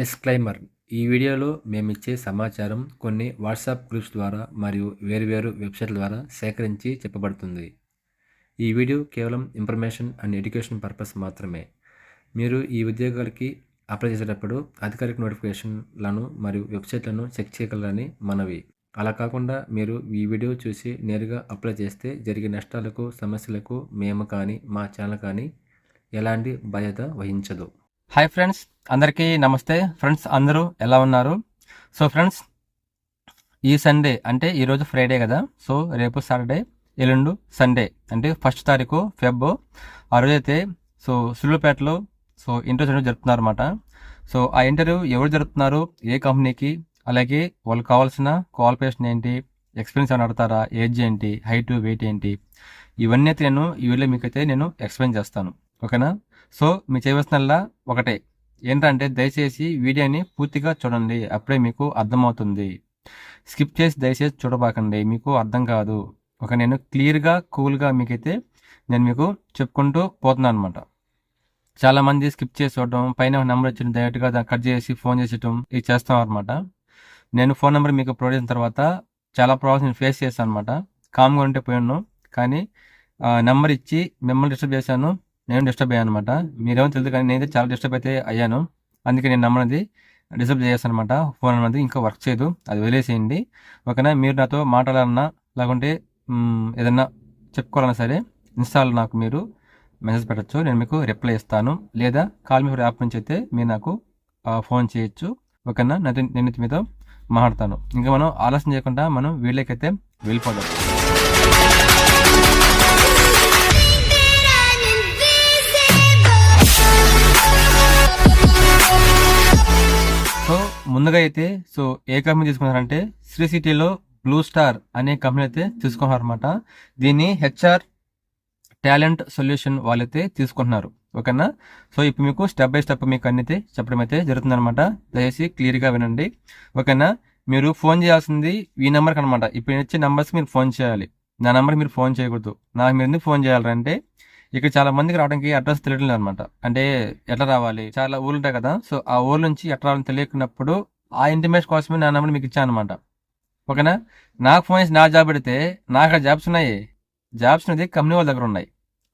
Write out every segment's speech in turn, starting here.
Disclaimer ఈ వీడియోలో మేమిచ్చే సమాచారం కొన్ని వాట్సాప్ గ్రూప్స్ ద్వారా మరియు వేరువేరు వెబ్సైట్ల ద్వారా సేకరించి చెప్పబడుతుంది. ఈ వీడియో కేవలం ఇన్ఫర్మేషన్ అండ్ ఎడ్యుకేషన్ పర్పస్ మాత్రమే. మీరు ఈ ఉద్యోగాలకి అప్లై చేసేటప్పుడు అధికారిక నోటిఫికేషన్లను మరియు వెబ్సైట్లను చెక్ చేయగలరని మనవి. అలా కాకుండా మీరు ఈ వీడియో చూసి నేరుగా అప్లై చేస్తే జరిగే నష్టాలకు సమస్యలకు మేము కానీ మా ఛానల్ కానీ ఎలాంటి బాధ్యత వహించదు. హాయ్ ఫ్రెండ్స్ అందరికీ నమస్తే. ఫ్రెండ్స్ అందరూ ఎలా ఉన్నారు? సో ఫ్రెండ్స్ ఈ సండే అంటే ఈరోజు ఫ్రైడే కదా. సో రేపు సాటర్డే ఎల్లుండు సండే అంటే ఫస్ట్ తారీఖు ఫెబ్ ఆ రోజైతే సో సుళ్ళుపేటలో సో ఇంటర్వ్యూ జరుపుతున్నారు అనమాట సో ఆ ఇంటర్వ్యూ ఎవరు జరుపుతున్నారు? ఏ కంపెనీకి అలాగే వాళ్ళకి కావాల్సిన క్వాలిఫికేషన్ ఏంటి? ఎక్స్పీరియన్స్ ఏమైనా అడతారా ఏజ్ ఏంటి? హైట్ వెయిట్ ఏంటి? ఇవన్నీ అయితే నేను ఈ వీడియో మీకైతే నేను ఎక్స్ప్లెయిన్ చేస్తాను. ఓకేనా సో మీరు చేయవలసినల్లా ఒకటే. ఏంటంటే దయచేసి వీడియోని పూర్తిగా చూడండి. అప్పుడే మీకు అర్థమవుతుంది. స్కిప్ చేసి దయచేసి చూడబాకండి. మీకు అర్థం కాదు. ఒక నేను క్లియర్గా కూల్గా మీకైతే నేను మీకు చెప్పుకుంటూ పోతున్నాను అనమాట చాలామంది స్కిప్ చేసి చూడడం పైన నెంబర్ ఇచ్చిన డైరెక్ట్గా దాన్ని కట్ చేసి ఫోన్ చేసేయటం ఇది చేస్తాం అనమాట నేను ఫోన్ నెంబర్ మీకు ప్రొవైడ్ చేసిన తర్వాత చాలా ప్రాబ్లమ్స్ నేను ఫేస్ చేశాను అనమాట కామ్గా ఉంటే పోయాను కానీ నెంబర్ ఇచ్చి మిమ్మల్ని డిస్టర్బ్ చేశాను. నేను డిస్టర్బ్ అయ్యాను అనమాట మీరేమో తెలియదు కానీ నేనైతే చాలా డిస్టర్బ్ అయితే అయ్యాను. అందుకే నేను నమ్మనది డిస్టర్బ్ చేస్తాను అనమాట ఫోన్ అనేది ఇంకా వర్క్ చేయదు. అది వదిలేసేయండి. ఓకేనా? మీరు నాతో మాట్లాడాలన్నా లేకుంటే ఏదన్నా చెప్పుకోవాలన్నా సరే ఇన్స్టాల్ నాకు మీరు మెసేజ్ పెట్టచ్చు. నేను మీకు రిప్లై ఇస్తాను. లేదా కాల్ మీ యాప్ నుంచి అయితే మీరు నాకు ఫోన్ చేయొచ్చు. ఓకేనా? నేను నేను మీతో మాట్లాడతాను. ఇంకా మనం ఆలస్యం చేయకుండా మనం వీళ్ళకైతే వెళ్ళిపోదాం. ముందుగా అయితే సో ఏ కంపెనీ తీసుకున్నారంటే శ్రీ సిటీలో బ్లూ స్టార్ అనే కంపెనీ అయితే తీసుకున్నారన్నమాట. దీన్ని హెచ్ఆర్ టాలెంట్ సొల్యూషన్ వాళ్ళైతే తీసుకుంటున్నారు. ఓకేనా? సో ఇప్పుడు మీకు స్టెప్ బై స్టెప్ మీకు అన్నైతే చెప్పడం అయితే జరుగుతుందనమాట దయచేసి క్లియర్గా వినండి. ఓకేనా? మీరు ఫోన్ చేయాల్సింది ఈ నెంబర్కి అనమాట ఇప్పుడు వచ్చే నెంబర్స్కి మీరు ఫోన్ చేయాలి. నా నెంబర్ మీరు ఫోన్ చేయకూడదు. నాకు మీరు ఎందుకు ఫోన్ చేయాలంటే ఇక్కడ చాలా మందికి రావడానికి అడ్రస్ తెలియట్లేదు అనమాట అంటే ఎట్లా రావాలి? చాలా ఊర్లు ఉంటాయి కదా. సో ఆ ఊర్ల నుంచి ఎట్లా రావాలని తెలియకున్నప్పుడు ఆ ఇంటిమేషన్ కోసమే నా నెంబర్ మీకు ఇచ్చాను అనమాట ఓకేనా? నాకు ఫోన్ చేసి నా జాబ్ పెడితే నాకు జాబ్స్ ఉన్నాయి. జాబ్స్ అనేది కంపెనీ వాళ్ళ దగ్గర ఉన్నాయి.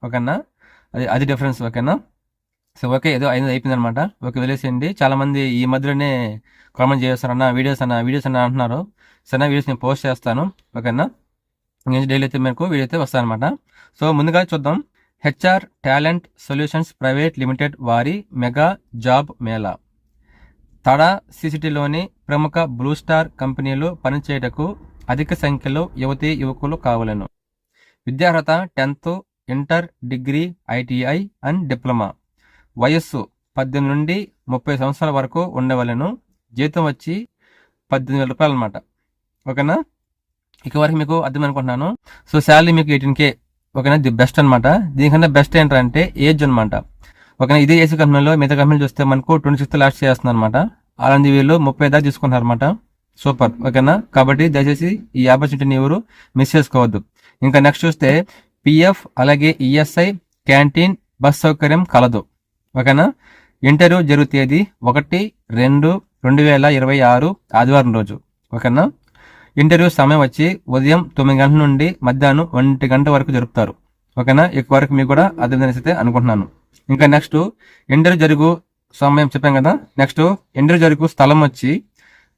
ఓకేనా? అది అది డిఫరెన్స్ ఓకేనా? సో ఓకే ఏదో అయింది అయిపోయింది అనమాట ఓకే వదిలేసేయండి. చాలామంది ఈ మధ్యలోనే కామెంట్ చేస్తారన్న వీడియోస్ అన్న వీడియోస్ అన్న అంటున్నారు. సరే వీడియోస్ నేను పోస్ట్ చేస్తాను. ఓకేనా? ఇంకా డైలీ అయితే మీకు వీడియో అయితే వస్తాయన్నమాట సో ముందుగా చూద్దాం. HR talent solutions private limited వారి మెగా జాబ్ మేళా. తడా సిసిటీలోని ప్రముఖ బ్లూ స్టార్ కంపెనీలు పనిచేయటకు అధిక సంఖ్యలో యువతీ యువకులు కావలను. విద్యార్హత tenth inter degree ITI and diploma. వయస్సు పద్దెనిమిది నుండి ముప్పై సంవత్సరాల వరకు ఉండవలను. జీతం వచ్చి పద్దెనిమిది వేల రూపాయలు అనమాట ఓకేనా? ఇక వరకు మీకు అర్థం అనుకుంటున్నాను. సో శాలరీ మీకు ఎయిటీన్ కే. ఓకేనా? ది బెస్ట్ అనమాట దీనికన్నా బెస్ట్ ఏంటంటే ఏజ్ అనమాట ఓకేనా? ఇదే ఏసీ కంపెనీలో మిగతా కంపెనీలు చూస్తే మనకు ట్వంటీ సిక్స్త్ లాస్ట్ చేస్తుంది అనమాట అలాంటి వీళ్ళు ముప్పై దాకా తీసుకుంటారు అనమాట సూపర్. ఓకేనా? కాబట్టి దయచేసి ఈ ఆపర్చునిటీని ఎవరు మిస్ చేసుకోవద్దు. ఇంకా నెక్స్ట్ చూస్తే పిఎఫ్ అలాగే ఈఎస్ఐ క్యాంటీన్ బస్ సౌకర్యం కలదు. ఓకేనా? ఇంటర్వ్యూ జరుగు తేదీ ఒకటి రెండు రెండు వేల ఇరవై ఆరు ఆదివారం రోజు. ఓకేనా? ఇంటర్వ్యూ సమయం వచ్చి ఉదయం తొమ్మిది గంటల నుండి మధ్యాహ్నం ఒంటి గంట వరకు జరుపుతారు. ఓకేనా? ఎక్కువ వరకు మీకు కూడా అర్థం తెలిసితే అనుకుంటున్నాను. ఇంకా నెక్స్ట్ ఇంటర్వ్యూ జరుగు సమయం చెప్పాం కదా. నెక్స్ట్ ఇంటర్వ్యూ జరుగు స్థలం వచ్చి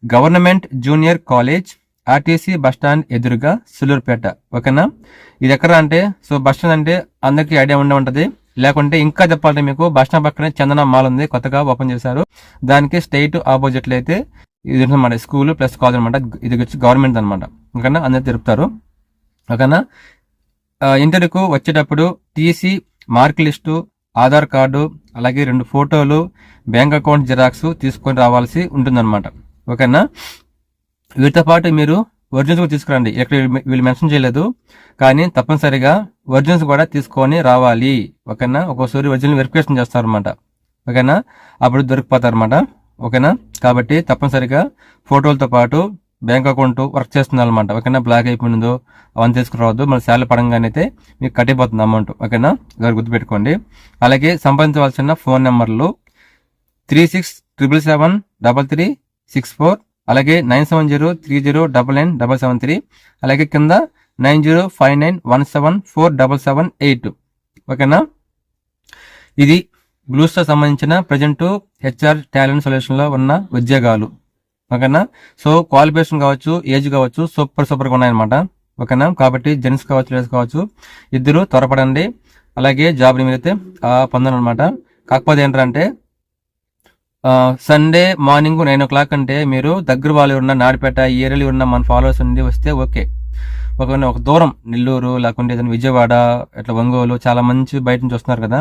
government junior college RTC bus stand ఎదురుగా సులూరుపేట ఓకేనా? ఇది ఎక్కడ అంటే సో బస్ స్టాండ్ అంటే అందరికీ ఐడియా ఉండే ఉంటుంది. లేకుంటే ఇంకా చెప్పాలంటే మీకు బస్ స్టాండ్ పక్కనే చందన మాల్ ఉంది కొత్తగా ఓపెన్ చేశారు. దానికి స్టేట్ ఆపోజిట్ అయితే ఇది అనమాట స్కూల్ ప్లస్ కాలేజ్ అనమాట ఇది వచ్చి గవర్నమెంట్ అనమాట ఓకేనా? అందరు తిరుపుతారు ఓకేనా? ఇంటర్కు ఇంటర్వ్యూకు వచ్చేటప్పుడు TC mark list Aadhaar card అలాగే రెండు ఫోటోలు బ్యాంక్ అకౌంట్ జిరాక్స్ తీసుకొని రావాల్సి ఉంటుందన్నమాట. ఓకేనా? వీటితో పాటు మీరు ఒరిజినల్స్ కూడా తీసుకురండి. ఇక్కడ వీళ్ళు- మెన్షన్ చేయలేదు. కానీ తప్పనిసరిగా ఒరిజినల్స్ కూడా తీసుకొని రావాలి. ఓకేనా? ఒక్కోసారి ఒరిజినల్ వెరిఫికేషన్ చేస్తారన్నమాట. ఓకేనా? అప్పుడు దొరికిపోతారన్నమాట. ఓకేనా? కాబట్టి తప్పనిసరిగా ఫోటోలతో పాటు బ్యాంక్ అకౌంట్ వర్క్ చేస్తుంది అనమాట ఓకేనా? బ్లాక్ అయిపోయిందో అవన్నీ తీసుకురావద్దు. మన శాలరీ పడంగానే అయితే మీకు కట్టిపోతుంది అమౌంట్. ఓకేనా? గారు గుర్తుపెట్టుకోండి. అలాగే సంపాదించవలసిన ఫోన్ నెంబర్లు three six triple seven double three six four అలాగే nine seven zero three zero double nine double seven three అలాగే కింద nine zero five nine one seven four double seven eight. ఓకేనా? ఇది బ్లూస్టార్ సంబంధించిన ప్రజెంట్ హెచ్ఆర్ టాలెంట్ సొల్యూషన్లో ఉన్న ఉద్యోగాలు. ఓకేనా? So qualification కావచ్చు ఏజ్ కావచ్చు సూపర్ సూపర్గా ఉన్నాయన్నమాట. ఓకేనా? కాబట్టి జెంట్స్ కావచ్చు లేడీస్ కావచ్చు ఇద్దరు త్వరపడండి. అలాగే జాబ్ని మీరైతే పొందను అనమాట కాకపోతే ఏంటంటే Sunday morning nine o'clock అంటే మీరు దగ్గర వాళ్ళు ఉన్న నాడిపేట ఈ ఏరియాలో ఉన్న మన ఫాలోవర్స్ ఉండి వస్తే ఓకే. ఒకవేళ ఒక దూరం నెల్లూరు లేకుంటే ఏదైనా విజయవాడ ఇట్లా ఒంగోలు చాలా మంచి బయట నుంచి వస్తున్నారు కదా.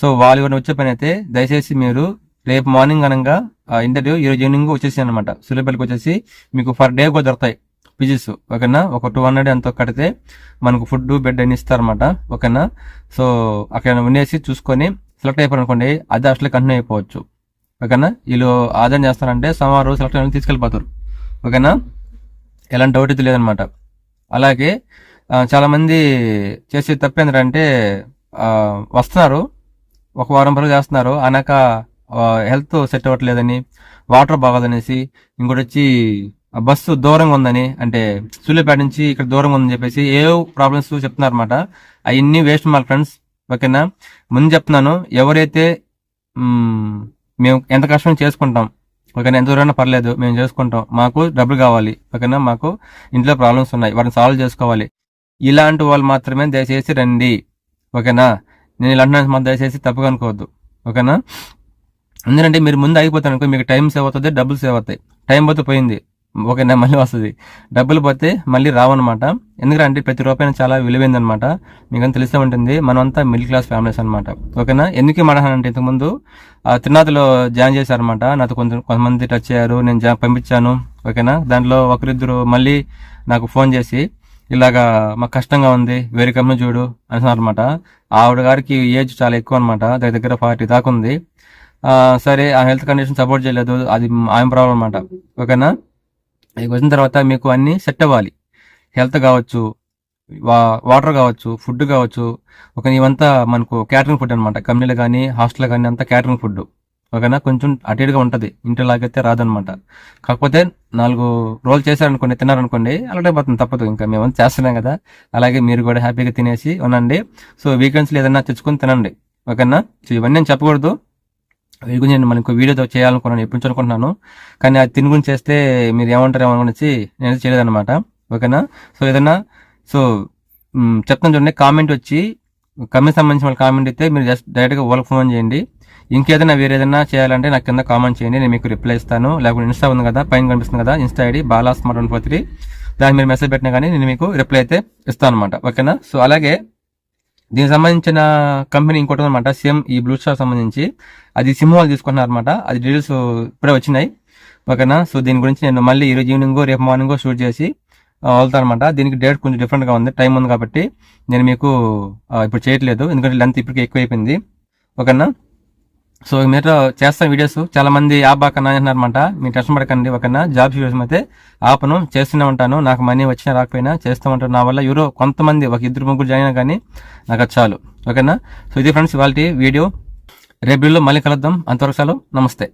సో వాళ్ళు ఎవరైనా వచ్చే పని అయితే దయచేసి మీరు రేపు మార్నింగ్ అనగా ఇంటర్వ్యూ ఈ రోజు ఈవినింగ్ వచ్చేసి అనమాట సూర్యపల్లికి వచ్చేసి మీకు ఫర్ డే కూడా దొరుకుతాయి. పిజిస్ ఓకేనా? ఒక టూ హండ్రెడ్ ఎంతో కడితే మనకు ఫుడ్ బెడ్ అన్ని ఇస్తారనమాట ఓకేనా? సో అక్కడ ఉండేసి చూసుకొని సెలెక్ట్ అయిపోయారు అనుకోండి అది అసలు కంటిన్యూ అయిపోవచ్చు. ఓకేనా? వీళ్ళు ఆదాయం చేస్తారంటే సోమవారం రోజు సెలెక్ట్ అయిన తీసుకెళ్ళిపోతారు. ఓకేనా? ఎలాంటి డౌట్ అయితే లేదనమాట అలాగే చాలామంది చేసే తప్పు ఏంటంటే వస్తున్నారు. ఒక వారం వరకు చేస్తున్నారు. అనక హెల్త్ సెట్ అవ్వట్లేదని వాటర్ బాగోదనేసి ఇంకోటి వచ్చి బస్సు దూరంగా ఉందని అంటే సూర్యాపేట నుంచి ఇక్కడ దూరంగా ఉందని చెప్పేసి ఏ ప్రాబ్లమ్స్ చెప్తున్నారు అనమాట అవన్నీ వేస్ట్ మా ఫ్రెండ్స్. ఓకేనా? ముందు చెప్తున్నాను ఎవరైతే మేము ఎంత కష్టం చేసుకుంటాం ఓకేనా? ఎంత దూరైనా పర్లేదు మేము చేసుకుంటాం. మాకు డబ్బులు కావాలి ఓకేనా? మాకు ఇంట్లో ప్రాబ్లమ్స్ ఉన్నాయి వాటిని సాల్వ్ చేసుకోవాలి. ఇలాంటి వాళ్ళు మాత్రమే దయచేసి రండి ఓకేనా? నేను ఇలా అంటున్నాను మాత్రం దయచేసి తప్పుగా అనుకోవద్దు ఓకేనా? ఎందుకంటే మీరు ముందు అయిపోతారు అనుకో మీకు టైం సేవ్ అవుతుంది డబ్బులు సేవ్ అవుతాయి. టైం పోతే పోయింది. ఓకేనా మళ్ళీ వస్తుంది. డబ్బులు పోతే మళ్ళీ రావన్నమాట. ఎందుకంటే ప్రతి రూపాయి చాలా విలువైంది అనమాట మీకు తెలిసే ఉంటుంది మనమంతా మిడిల్ క్లాస్ ఫ్యామిలీస్ అనమాట ఓకేనా? ఎందుకు మాట్లాడానంటే ఇంతకుముందు తిరునాథలో జాయిన్ చేశారనమాట నాతో కొంత కొంతమంది టచ్ అయ్యారు నేను జా పంపించాను. ఓకేనా? దాంట్లో ఒకరిద్దరు మళ్ళీ నాకు ఫోన్ చేసి ఇలాగా మాకు కష్టంగా ఉంది వేరే కంపెనీ చూడు అంటున్నారు అనమాట ఆవిడ గారికి ఏజ్ చాలా ఎక్కువ అనమాట దగ్గర దగ్గర ఫార్టీ దాకా ఉంది. సరే ఆ హెల్త్ కండిషన్ సపోర్ట్ చేయలేదు అది ఆయన ప్రాబ్లం అనమాట ఓకేనా? ఇక వచ్చిన తర్వాత మీకు అన్ని సెట్ అవ్వాలి. హెల్త్ కావచ్చు వా- వాటర్ కావచ్చు ఫుడ్ కావచ్చు ఒక ఇవంతా మనకు క్యాటరింగ్ ఫుడ్ అనమాట కంపెనీలు కానీ హాస్టల్ కానీ అంతా క్యాటరింగ్ ఫుడ్. ఓకేనా? కొంచెం అటు ఇటుగా ఉంటుంది. ఇంటి లాగైతే రాదనమాట కాకపోతే నాలుగు రోజులు చేశారనుకోండి తిన్నారనుకోండి అలాగే పోతుంది తప్పదు. ఇంకా మేము చేస్తున్నాం కదా అలాగే మీరు కూడా హ్యాపీగా తినేసి ఉండండి. సో వీకెండ్స్లో ఏదైనా తెచ్చుకొని తినండి. ఓకేనా? సో ఇవన్నీ నేను చెప్పకూడదు. వీటి గురించి నేను మనకు వీడియో చేయాలనుకున్నాను ఎప్పటి నుంచి అనుకుంటున్నాను కానీ అది తిని గురించి చేస్తే మీరు ఏమంటారు ఏమనుకునేసి గురించి నేను చేయలేదన్నమాట. ఓకేనా? సో ఏదైనా సో చెప్తాను చూడండి. కామెంట్ వచ్చి కమిషన్ సంబంధించిన వాళ్ళ కామెంట్ అయితే మీరు జస్ట్ డైరెక్ట్గా వాళ్ళకి ఫోన్ చేయండి. ఇంకేదైనా వేరే ఏదైనా చేయాలంటే నాకు కింద కామెంట్ చేయండి. నేను మీకు రిప్లై ఇస్తాను. లేకపోతే ఇన్స్టా ఉంది కదా పైన కనిపిస్తుంది కదా insta ID Bala smart one four three. దాన్ని మీరు మెసేజ్ పెట్టినా కానీ నేను మీకు రిప్లై అయితే ఇస్తాను అనమాట ఓకేనా? సో అలాగే దీనికి సంబంధించిన కంపెనీ ఇంకోటి అనమాట సేమ్ ఈ బ్లూ స్టార్ సంబంధించి. అది సిమ్ వాళ్ళు తీసుకుంటున్నారు అనమాట అది డీటెయిల్స్ ఇప్పుడే వచ్చినాయి. ఓకేనా? సో దీని గురించి నేను మళ్ళీ ఈరోజు ఈవినింగ్ రేపు మార్నింగ్ షూట్ చేసి వెళ్తాను అనమాట దీనికి డేట్ కొంచెం డిఫరెంట్గా ఉంది. టైం ఉంది కాబట్టి నేను మీకు ఇప్పుడు చేయట్లేదు. ఎందుకంటే లెంత్ ఇప్పటికే ఎక్కువ అయిపోయింది ఓకేనా? సో మీరు చేస్తాను వీడియోస్. చాలా మంది యాప్ బాగా అంటున్నారన్నమాట. మీరు టెన్షన్ పడకండి ఓకేనా జాబ్ వీడియోస్ అయితే ఆపను చేస్తూనే ఉంటాను. నాకు మనీ వచ్చినా రాకపోయినా చేస్తూ ఉంటాను. నా వల్ల ఎవరో కొంతమంది ఒక ఇద్దరు ముగ్గురు జాయిన్ అయినా కానీ నాకు చాలు. ఓకేనా? సో ఇది ఫ్రెండ్స్ ఇవాళ వీడియో. రేపు వీడియోలో మళ్ళీ కలుద్దాం. అంతవరకు చాలు నమస్తే.